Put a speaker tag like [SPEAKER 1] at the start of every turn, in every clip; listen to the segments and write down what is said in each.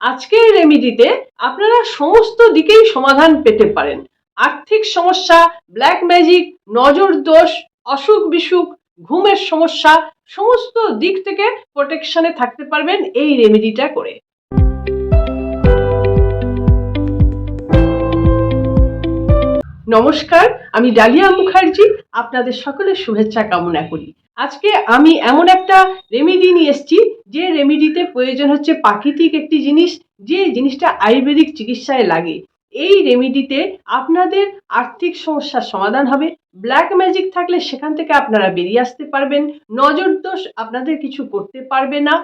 [SPEAKER 1] আজকের রেমিডিতে আপনারা সমস্ত দিকেই সমাধান পেতে পারেন। আর্থিক সমস্যা ব্ল্যাক ম্যাজিক নজর দোষ, অসুখ বিসুখ, ঘুমের সমস্যা, সমস্ত দিক থেকে প্রোটেকশনে থাকতে পারবেন এই রেমিডিটা করে। নমস্কার, আমি ডালিয়া মুখার্জি। আপনাদের সকলের শুভেচ্ছা কামনা করি। আজকে আমি এমন একটা রেমিডি নিয়ে এসেছি, যে রেমিডিতে প্রয়োজন হচ্ছে প্রাকৃতিক একটি জিনিস, যে জিনিসটা আয়ুর্বেদিক চিকিৎসায় লাগে। এই রেমিডিতে আপনাদের আর্থিক সমস্যার সমাধান হবে। ব্ল্যাক ম্যাজিক থাকলে সেখান থেকে আপনারা বেরিয়ে আসতে পারবেন। নজর দোষ আপনাদের কিছু করতে পারবে না।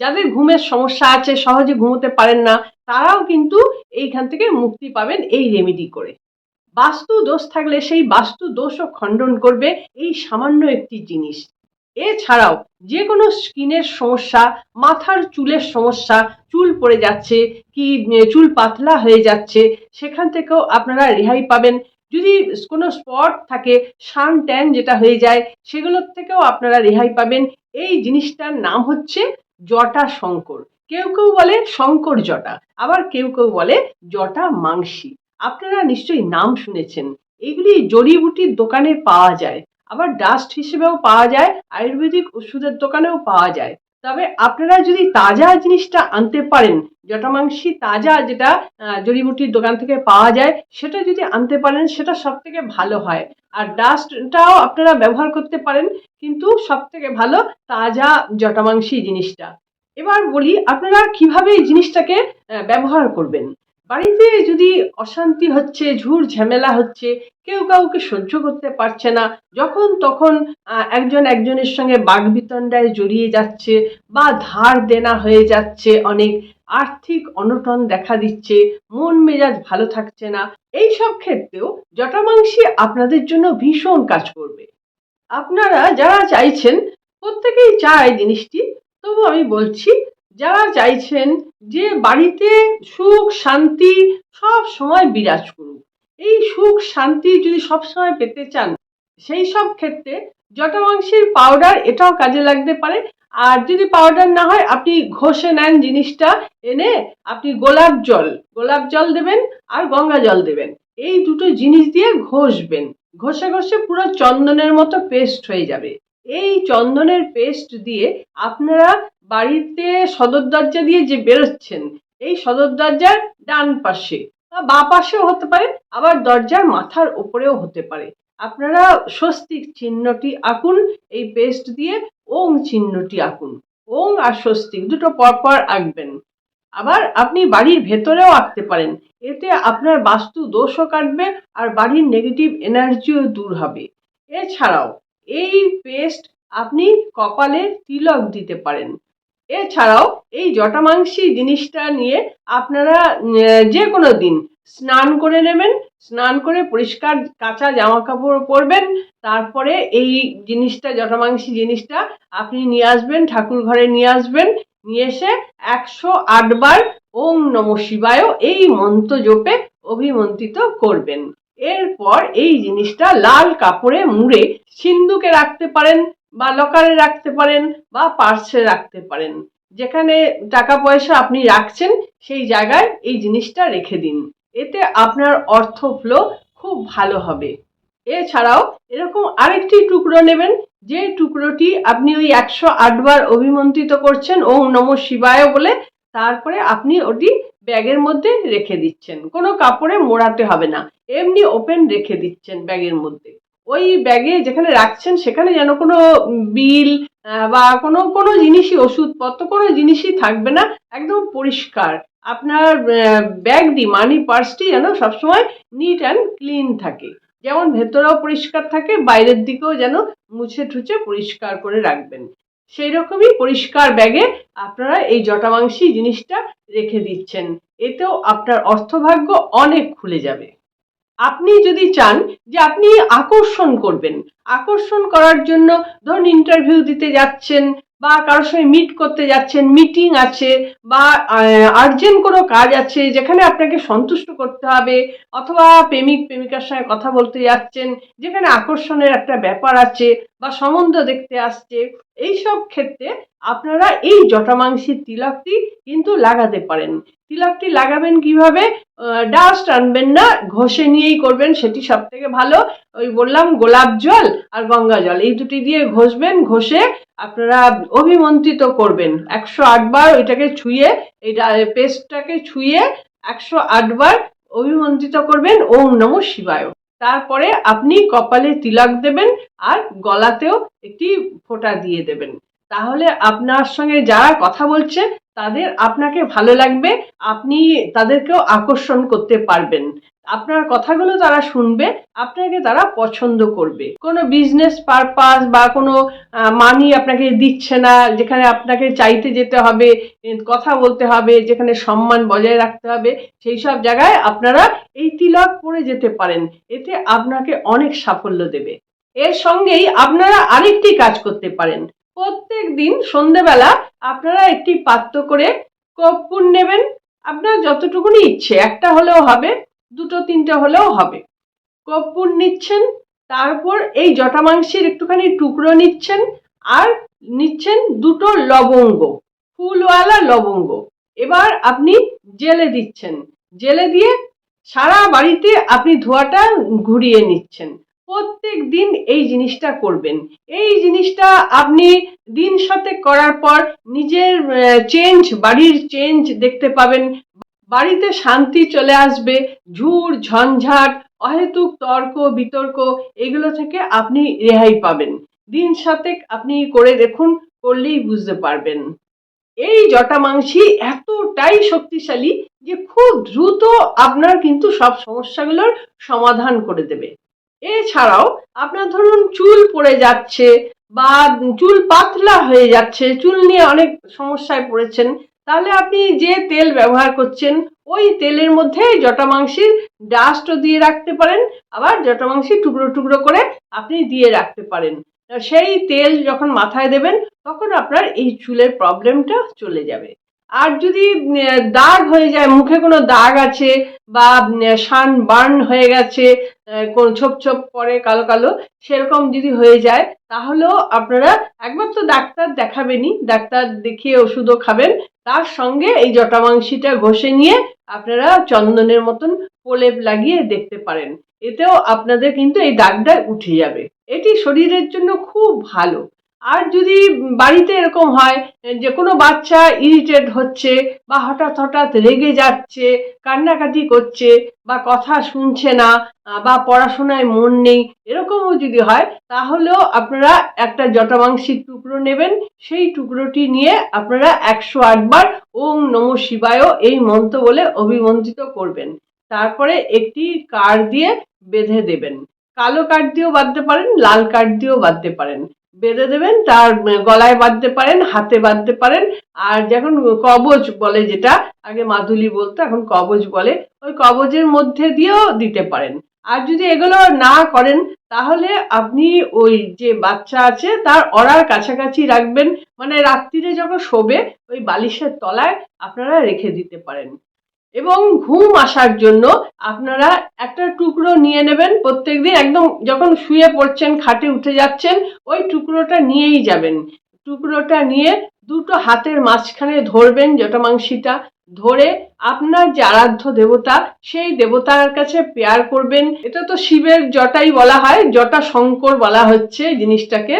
[SPEAKER 1] যাদের ঘুমের সমস্যা আছে, সহজে ঘুমোতে পারেন না, তারাও কিন্তু এইখান থেকে মুক্তি পাবেন এই রেমিডি করে। বাস্তু দোষ থাকলে সেই বাস্তু দোষও খণ্ডন করবে এই সামান্য একটি জিনিস। এছাড়াও যে কোনো স্কিনের সমস্যা, মাথার চুলের সমস্যা, চুল পড়ে যাচ্ছে, কি চুল পাতলা হয়ে যাচ্ছে, সেখান থেকেও আপনারা রেহাই পাবেন। যদি কোনো স্পট থাকে, সান ট্যান যেটা হয়ে যায়, সেগুলোর থেকেও আপনারা রেহাই পাবেন। এই জিনিসটার নাম হচ্ছে জটা শঙ্কর। কেউ কেউ বলে শঙ্কর জটা, আবার কেউ কেউ বলে জটা মাংসী। আপনারা নিশ্চয়ই নাম শুনেছেন। এগুলি জড়িবুটির দোকানে পাওয়া যায়। আবার ডাস্ট হিসেবেও পাওয়া যায়, আয়ুর্বেদিক ওষুধের দোকানেও পাওয়া যায়। তবে আপনারা যদি তাজা জিনিসটা আনতে পারেন, জটামাংসী তাজা যেটা জড়িবুটির দোকান থেকে পাওয়া যায়, সেটা যদি আনতে পারেন, সেটা সব থেকে ভালো হয়। আর ডাস্টটাও আপনারা ব্যবহার করতে পারেন, কিন্তু সব থেকে ভালো তাজা জটামাংসী জিনিসটা। এবার বলি, আপনারা কীভাবে এই জিনিসটাকে ব্যবহার করবেন? বাড়িতে যদি অশান্তি হচ্ছে, ঝুর ঝামেলা হচ্ছে, কেউ কাউকে সহ্য করতে পারছে না, যখন তখন একজন একজনের সঙ্গে বাগবিতণ্ডায় জড়িয়ে যাচ্ছে বা ধার দেনা হয়ে যাচ্ছে, অনেক আর্থিক অনটন দেখা দিচ্ছে, মন মেজাজ ভালো থাকছে না এই সব ক্ষেত্রেও জটামাংসী আপনাদের জন্য ভীষণ কাজ করবে। আপনারা যারা চাইছেন, প্রত্যেকেই চায় জিনিসটি, তবু আমি বলছি যারা চাইছেন যে বাড়িতে সুখ, শান্তি সব সময় বিরাজ করুক। এই সুখ, শান্তি যদি সব সময় পেতে চান, সেই সব ক্ষেত্রে জটামাংসের পাউডার এটাও কাজে লাগতে পারে। আর যদি পাউডার না হয়, আপনি ঘষে নেন জিনিসটা, এনে আপনি গোলাপ জল গোলাপ জল দেবেন আর গঙ্গা জল দেবেন। এই দুটো জিনিস দিয়ে ঘষবেন। ঘষে ঘষে পুরো চন্দনের মতো পেস্ট হয়ে যাবে। এই চন্দনের পেস্ট দিয়ে আপনারা বাড়িতে সদর দরজা দিয়ে যে বেরোচ্ছেন, এই সদর দরজার ডান পাশে বা পাশেও হতে পারে, আবার দরজার মাথার ওপরেও হতে পারে। আপনারা স্বস্তিক চিহ্নটি আঁকুন, এই পেস্ট দিয়ে ওং চিহ্নটি আঁকুন। ওং আর স্বস্তিক দুটো পরপর আঁকবেন। আবার আপনি বাড়ির ভেতরেও আঁকতে পারেন, এতে আপনার বাস্তু দোষও কাটবে আর বাড়ির নেগেটিভ এনার্জিও দূর হবে। এছাড়াও, এই পেস্ট আপনি কপালে তিলক দিতে পারেন। এছাড়াও এই জটামাংসী জিনিসটা নিয়ে আপনারা যে কোনো দিন স্নান করে নেবেন, স্নান করে পরিষ্কার কাঁচা জামা কাপড় পরবেন, তারপরে এই জিনিসটা, জটামাংসী জিনিসটা আপনি নিয়ে আসবেন, ঠাকুর ঘরে নিয়ে আসবেন, নিয়ে এসে একশো আটবার ওম নম শিবায় এই মন্ত্র জপে অভিমন্ত্রিত করবেন। এরপর এই জিনিসটা লাল কাপড়ে মুড়ে সিন্ধুকে রাখতে পারেন বা লকারে রাখতে পারেন বা পার্সে রাখতে পারেন। যেখানে টাকা পয়সা আপনি রাখছেন, সেই জায়গায় এই জিনিসটা রেখে দিন। এতে আপনার অর্থ ফ্লো খুব ভালো হবে। এছাড়াও এরকম আরেকটি টুকরো নেবেন, যে টুকরোটি আপনি ওই একশো আটবার অভিমন্ত্রিত করছেন, ওম নম শিবায় বলে, তারপরে আপনি ওটি ব্যাগের মধ্যে রেখে দিচ্ছেন। কোনো কাপড়ে মোড়াতে হবে না। এমনি ওপেন রেখে দিচ্ছেন ব্যাগের মধ্যে। ওই ব্যাগে যেখানে রাখছেন, সেখানে যেন কোনো বিল বা কোনো কোনো জিনিসই, ওষুধপত্র, কোনো জিনিসই থাকবে না। একদম পরিষ্কার। আপনার ব্যাগটি মানি পার্সটি যেন সবসময় নিট অ্যান্ড ক্লিন থাকে। যেমন ভেতরেও পরিষ্কার থাকে, বাইরের দিকেও যেন মুছে ঠুছে পরিষ্কার করে রাখবেন। সেই রকমই পরিষ্কার ব্যাগে আপনারা এই জটামাংসী জিনিসটা রেখে দিচ্ছেন। এতেও আপনার অর্থভাগ্য অনেক খুলে যাবে। আপনি যদি চান যে আপনি আকর্ষণ করবেন, আকর্ষণ করার জন্য ধরুন ইন্টারভিউ দিতে যাচ্ছেন বা কারোর সঙ্গে মিট করতে যাচ্ছেন মিটিং আছে বা আর্জেন্ট কোনো কাজ আছে যেখানে আপনাকে সন্তুষ্ট করতে হবে অথবা প্রেমিক, প্রেমিকার সঙ্গে কথা বলতে যাচ্ছেন, যেখানে আকর্ষণের একটা ব্যাপার আছে বা সম্বন্ধ দেখতে আসছে এই সব ক্ষেত্রে আপনারা এই জটামাংসির তিলকটি কিন্তু লাগাতে পারেন। তিলকটি লাগাবেন কীভাবে? ডাস্ট আনবেন না, ঘষে নিয়েই করবেন, সেটি সব থেকে ভালো। ওই বললাম গোলাপ জল আর গঙ্গা জল, এই দুটি দিয়ে ঘষবেন, ঘষে আপনারা অভিমন্ত্রিত করবেন। একশো আটবার ওইটাকে ছুঁয়ে, এই পেস্টটাকে ছুঁয়ে একশো আটবার অভিমন্ত্রিত করবেন। ওম নমঃ শিবায়। তারপরে আপনি কপালে তিলক দেবেন আর গলাতেও একটি ফোঁটা দিয়ে দেবেন। তাহলে আপনার সঙ্গে যারা কথা বলছে, তাদের আপনাকে ভালো লাগবে, আপনি তাদেরকেও আকর্ষণ করতে পারবেন। আপনার কথাগুলো তারা শুনবে, আপনাকে তারা পছন্দ করবে। কোনো বিজনেস পারপাস বা কোনো মানি আপনাকে দিচ্ছে না, যেখানে আপনাকে চাইতে যেতে হবে, কথা বলতে হবে, যেখানে সম্মান বজায় রাখতে হবে, সেই সব জায়গায় আপনারা তিলক পরে যেতে পারেন, এতে আপনাকে অনেক সাফল্য দেবে। এর সঙ্গেই আপনারা আরেকটি কাজ করতে পারেন। প্রত্যেক দিন সন্ধেবেলা আপনারা একটি পাত্র করে কর্পূর নেবেন। আপনার যতটুকুনি ইচ্ছে, একটা হলেও হবে, দুটো, তিনটে হলেও হবে। কর্পূর নিচ্ছেন, তারপর এই জটামাংসের একটুখানি টুকরো নিচ্ছেন, আর নিচ্ছেন দুটো লবঙ্গ, ফুলওয়ালা লবঙ্গ। এবার আপনি জেলে দিচ্ছেন। জেলে দিয়ে সারা বাড়িতে আপনি ধোঁয়াটা ঘুরিয়ে নিচ্ছেন। প্রত্যেক দিন এই জিনিসটা করবেন। এই জিনিসটা আপনি দিন সাথে করার পর নিজের চেঞ্জ বাড়ির চেঞ্জ দেখতে পাবেন। বাড়িতে শান্তি চলে আসবে। ঝুর ঝঞ্ঝাট, অহেতুক তর্ক, বিতর্ক এগুলো থেকে আপনি রেহাই পাবেন। দিন সাতেক আপনি করে দেখুন, করলেই বুঝতে পারবেন। এই জটা জটামাংসি এতটাই শক্তিশালী যে খুব দ্রুত আপনার কিন্তু সব সমস্যাগুলোর সমাধান করে দেবে। এছাড়াও আপনার ধরুন চুল পড়ে যাচ্ছে বা চুল পাতলা হয়ে যাচ্ছে, চুল নিয়ে অনেক সমস্যায় পড়েছেন, তাহলে আপনি যে তেল ব্যবহার করছেন, ওই তেলের মধ্যে জটামাংসির ডাস্টও দিয়ে রাখতে পারেন, আবার জটা জটামাংসি টুকরো টুকরো করে আপনি দিয়ে রাখতে পারেন। সেই তেল যখন মাথায় দেবেন, তখন আপনার এই চুলের প্রবলেমটা চলে যাবে। আর যদি দাগ হয়ে যায়, মুখে কোনো দাগ আছে বা সান বার্ন হয়ে গেছে কোন ছোপ ছোপ পরে কালো কালো, সেরকম যদি হয়ে যায়, তাহলেও আপনারা একবার তো ডাক্তার দেখাবেনই, ডাক্তার দেখিয়ে ওষুধও খাবেন। তার সঙ্গে এই জটামাংসিটা ঘষে নিয়ে আপনারা চন্দনের মতন প্রলেপ লাগিয়ে দেখতে পারেন। এতেও আপনাদের কিন্তু এই দাগটা উঠে যাবে। এটি শরীরের জন্য খুব ভালো। আর যদি বাড়িতে এরকম হয় যে কোনো বাচ্চা ইরিটেট হচ্ছে বা হঠাৎ হঠাৎ রেগে যাচ্ছে, কান্নাকাটি করছে বা কথা শুনছে না, বা পড়াশোনায় মন নেই, এরকমও যদি হয়, তাহলেও আপনারা একটা জটামাংসির টুকরো নেবেন। সেই টুকরোটি নিয়ে আপনারা একশো আটবার ওম নম শিবায় এই মন্ত্র বলে অভিমন্ত্রিত করবেন। তারপরে একটি কার দিয়ে বেঁধে দেবেন। কালো কাঠ দিয়েও বাঁধতে পারেন, লাল কাঠ দিয়েও বাঁধতে পারেন। বেঁধে দেবেন, তার গলায় বাঁধতে পারেন, হাতে বাঁধতে পারেন। আর যখন কবচ বলে যেটা, আগে মাদুলি বলতো, এখন কবচ বলে, ওই কবচের মধ্যে দিয়েও দিতে পারেন। আর যদি এগুলো না করেন, তাহলে আপনি ওই যে বাচ্চা আছে, তার অড়ার কাছাকাছি রাখবেন। মানে রাত্রিরে যখন শোবে, ওই বালিশের তলায় আপনারা রেখে দিতে পারেন। এবং ঘুম আসার জন্য আপনারা একটা টুকরো নিয়ে নেবেন। প্রত্যেকদিন একদম যখন শুয়ে পড়ছেন, খাটে উঠে যাচ্ছেন, ওই টুকরোটা নিয়েই যাবেন। টুকরোটা নিয়ে দুটো হাতের মাঝখানে ধরবেন জটামাংসিটা ধরে আপনার যে আরাধ্য দেবতা, সেই দেবতার কাছে পেয়ার করবেন। এটা তো শিবের জটাই বলা হয়, জটা শঙ্কর বলা হচ্ছে জিনিসটাকে।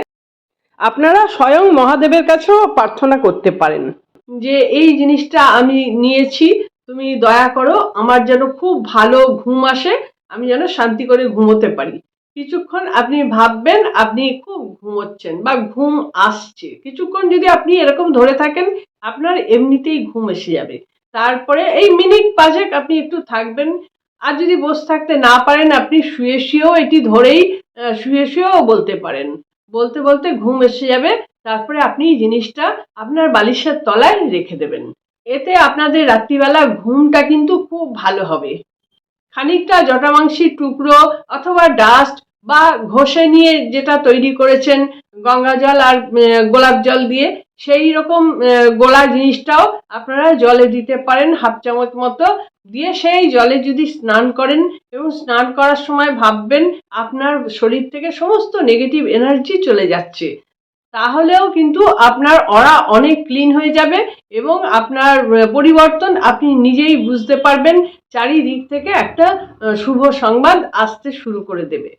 [SPEAKER 1] আপনারা স্বয়ং মহাদেবের কাছেও প্রার্থনা করতে পারেন। যে এই জিনিসটা আমি নিয়েছি তুমি দয়া করো, আমার যেন খুব ভালো ঘুম আসে, আমি যেন শান্তি করে ঘুমোতে পারি। কিছুক্ষণ আপনি ভাববেন, আপনি খুব ঘুমোচ্ছেন বা ঘুম আসছে। কিছুক্ষণ যদি আপনি এরকম ধরে থাকেন, আপনার এমনিতেই ঘুম এসে যাবে। তারপরে এই মিনিট পাঁচেক আপনি একটু থাকবেন। আর যদি বসে থাকতে না পারেন, আপনি শুয়ে শুয়েও এটি ধরেই শুয়ে শুয়েও বলতে পারেন। বলতে বলতে ঘুম এসে যাবে। তারপরে আপনি জিনিসটা আপনার বালিশের তলায় রেখে দেবেন। এতে আপনাদের রাত্রিবেলা ঘুমটা কিন্তু খুব ভালো হবে। খানিকটা জটামাংসির টুকরো অথবা ডাস্ট বা ঘষে নিয়ে যেটা তৈরি করেছেন গঙ্গা জল আর গোলাপ জল দিয়ে, সেই রকম গোলা জিনিসটাও আপনারা জলে দিতে পারেন হাফ চামচ মতো দিয়ে সেই জলে যদি স্নান করেন এবং স্নান করার সময় ভাববেন আপনার শরীর থেকে সমস্ত নেগেটিভ এনার্জি চলে যাচ্ছে। তাহলেও কিন্তু আপনার অরা অনেক ক্লিন হয়ে যাবে এবং আপনার পরিবর্তন আপনি নিজেই বুঝতে পারবেন। চারিদিক থেকে একটা শুভ সংবাদ আসতে শুরু করে দেবে।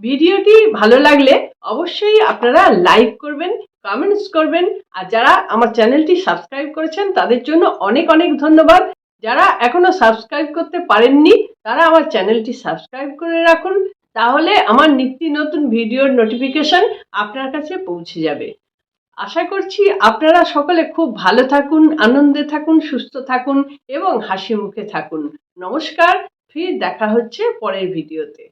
[SPEAKER 1] ভিডিওটি ভালো লাগলে অবশ্যই আপনারা লাইক করবেন কমেন্টস করবেন, আর যারা আমার চ্যানেলটি সাবস্ক্রাইব করেছেন, তাদের জন্য অনেক অনেক ধন্যবাদ। যারা এখনও সাবস্ক্রাইব করতে পারেননি, তারা আমার চ্যানেলটি সাবস্ক্রাইব করে রাখুন। তাহলে আমার নিত্য নতুন ভিডিওর নোটিফিকেশন আপনার কাছে পৌঁছে যাবে। আশা করছি আপনারা সকলে খুব ভালো থাকুন, আনন্দে থাকুন, সুস্থ থাকুন এবং হাসি মুখে থাকুন। নমস্কার, ফির দেখা হচ্ছে পরের ভিডিওতে।